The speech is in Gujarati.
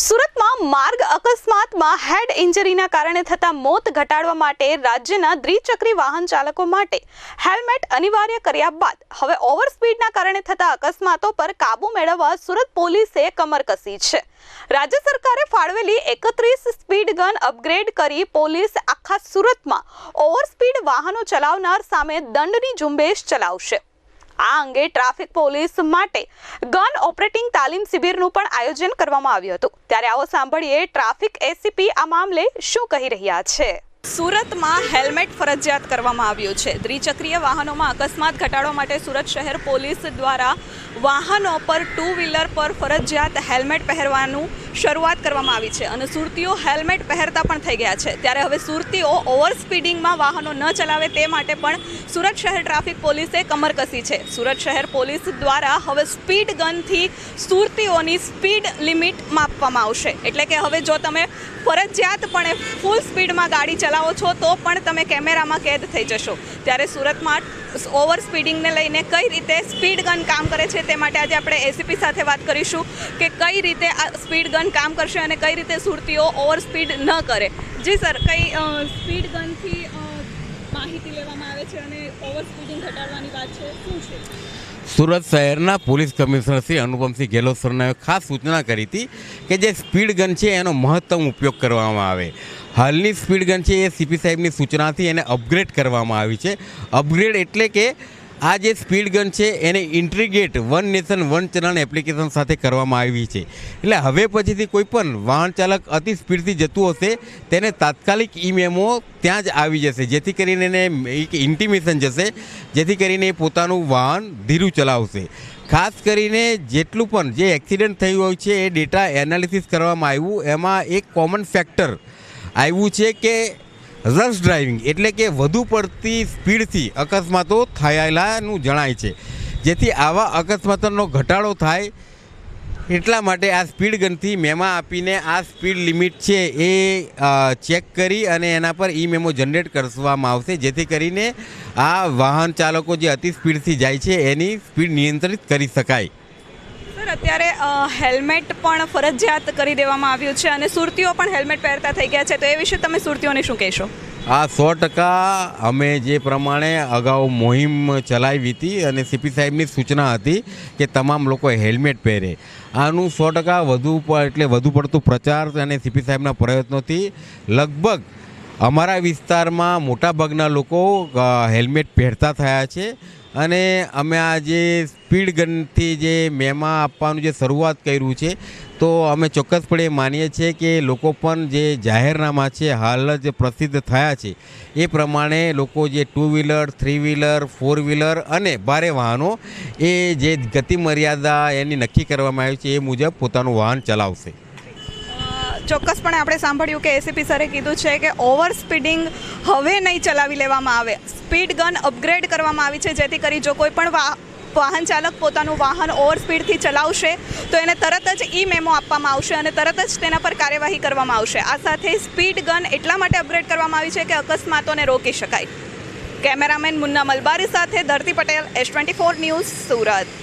સુરતમાં માર્ગ અકસ્માતમાં હેડ ઇન્જરીના કારણે થતા મોત ઘટાડવા માટે રાજ્યના દ્વિચક્રી વાહન ચાલકો માટે હેલ્મેટ અનિવાર્ય કર્યા બાદ હવે ઓવર સ્પીડના કારણે થતા અકસ્માતો પર કાબુ મેળવવા સુરત પોલીસે કમર કસી છે. રાજ્ય સરકારે ફાળવેલી એકત્રીસ સ્પીડ ગન અપગ્રેડ કરી પોલીસ આખા સુરતમાં ઓવર સ્પીડ વાહનો ચલાવનાર સામે દંડની ઝુંબેશ ચલાવશે. આ અંગે ટ્રાફિક પોલીસ માટે ગન ઓપરેટિંગ તાલીમ શિબિરનું પણ આયોજન કરવામાં આવ્યું હતું. ત્યારે આવો સાંભળીએ ટ્રાફિક એસીપી આ મામલે શું કહી રહ્યા છે. સુરતમાં હેલ્મેટ ફરજિયાત કરવામાં આવ્યું છે. દ્વિચક્રીય વાહનોમાં અકસ્માત ઘટાડવા માટે સુરત શહેર પોલીસ દ્વારા વાહનો પર ટુ વ્હીલર પર ફરજિયાત હેલ્મેટ પહેરવાનું શરૂઆત કરવામાં આવી છે અને સુરતીઓ હેલ્મેટ પહેરતા પણ થઈ ગયા છે. ત્યારે હવે સુરતીઓ ઓવર સ્પીડિંગમાં વાહનો ન ચલાવે તે માટે પણ સુરત શહેર ટ્રાફિક પોલીસે કમર કસી છે. સુરત શહેર પોલીસ દ્વારા હવે સ્પીડ ગનથી સુરતીઓની સ્પીડ લિમિટ માપવામાં આવશે. એટલે કે હવે જો તમે ફરજિયાતપણે ફૂલ સ્પીડમાં ગાડી ચલાવો છો, તો પણ તમે કેમેરામાં કેદ થઈ જશો. ત્યારે સુરતમાં ઓવર સ્પીડિંગને લઈને કઈ રીતે સ્પીડ ગન કામ કરે છે તે માટે આજે આપણે એસીપી સાથે વાત કરીશું કે કઈ રીતે આ સ્પીડ ગન કામ કરશે અને કઈ રીતે સુરતીઓ ઓવર સ્પીડ ન કરે. જી સર, કઈ સ્પીડ ગનથી માહિતી લેવામાં આવે છે અને ઓવર સ્પીડિંગ ઘટાડવાની વાત છે? શું છે? સુરત શહેરના પોલીસ કમિશનર શ્રી અનુપમસિંહ ગેહલોત સરને ખાસ સૂચના કરી હતી કે જે સ્પીડ ગન છે એનો મહત્તમ ઉપયોગ કરવામાં આવે. હાલની સ્પીડ ગન છે એ સીપી સાહેબની સૂચનાથી એને અપગ્રેડ કરવામાં આવી છે. અપગ્રેડ એટલે કે આ જે સ્પીડ ગન છે, એને integrate one nation, one challan application સાથે કરવામાં આવી છે. એટલે હવે પછીથી કોઈ પણ વાહન ચાલક અતિ સ્પીડથી જતું હશે, તેને તાત્કાલિક ઈ મેમો ત્યાં જ આવી જશે. જેથી કરીને એને એક ઇન્ટિમેશન જશે, જેથી કરીને એ પોતાનું વાહન ધીરું ચલાવશે. ખાસ કરીને જેટલું પણ જે એક્સિડન્ટ થયું હોય છે, એ ડેટા એનાલિસિસ કરવામાં આવ્યું. એમાં એક કોમન ફેક્ટર આવ્યું છે કે રશ ડ્રાઇવિંગ એટલે કે વધુ પડતી સ્પીડથી અકસ્માતો થયેલાનું જણાય છે. જેથી આવા અકસ્માતોનો ઘટાડો થાય એટલા માટે આ સ્પીડ ગનથી મેમા આપીને આ સ્પીડ લિમિટ છે એ ચેક કરી અને એના પર ઈ મેમો જનરેટ કરવામાં આવશે. જેથી કરીને આ વાહન ચાલકો જે અતિ સ્પીડથી જાય છે એની સ્પીડ નિયંત્રિત કરી શકાય. અત્યારે હેલ્મેટ પણ ફરજિયાત કરી દેવામાં આવ્યું છે અને સુરતીઓ પણ હેલ્મેટ પહેરતા થઈ ગયા છે. તો એ વિશે તમે સુરતીઓને શું કહેશો? આ સો ટકા અમે જે પ્રમાણે અગાઉ મોહિમ ચલાવી હતી અને સીપી સાહેબની સૂચના હતી કે તમામ લોકો હેલ્મેટ પહેરે. આનું સો ટકા વધુ એટલે વધુ પડતું પ્રચાર અને સીપી સાહેબના પ્રયત્નોથી લગભગ અમારા વિસ્તારમાં મોટાભાગના લોકો હેલ્મેટ પહેરતા થયા છે અને અમે આ જે સ્પીડ ગનથી જે મેમાં આપવાનું જે શરૂઆત કર્યું છે, તો અમે ચોક્કસપણે માનીએ છીએ કે લોકો પણ જે જાહેરનામા છે, હાલ જ પ્રસિદ્ધ થયા છે. એ પ્રમાણે લોકો જે two wheeler three wheeler four wheeler અને ભારે વાહનો, એ જે ગતિ મર્યાદા એની નક્કી કરવામાં આવી છે, એ મુજબ પોતાનું વાહન ચલાવશે. ચોક્કસપણે આપણે સાંભળ્યું કે એસીપી સરે કીધું છે કે ઓવર સ્પીડિંગ હવે નહીં ચલાવી લેવામાં આવે. સ્પીડ ગન અપગ્રેડ કરવામાં આવી છે, જેથી કરી જો કોઈ પણ વાહન ચાલક પોતાનું વાહન ઓવર સ્પીડથી ચલાવશે, તો એને તરત જ ઈ મેમો આપવામાં આવશે અને તરત જ તેના પર કાર્યવાહી કરવામાં આવશે. આ સાથે સ્પીડ ગન એટલા માટે અપગ્રેડ કરવામાં આવી છે કે અકસ્માતોને રોકી શકાય. કેમેરામેન મુન્ના મલબારી સાથે Dharti Patel S twenty four news Surat.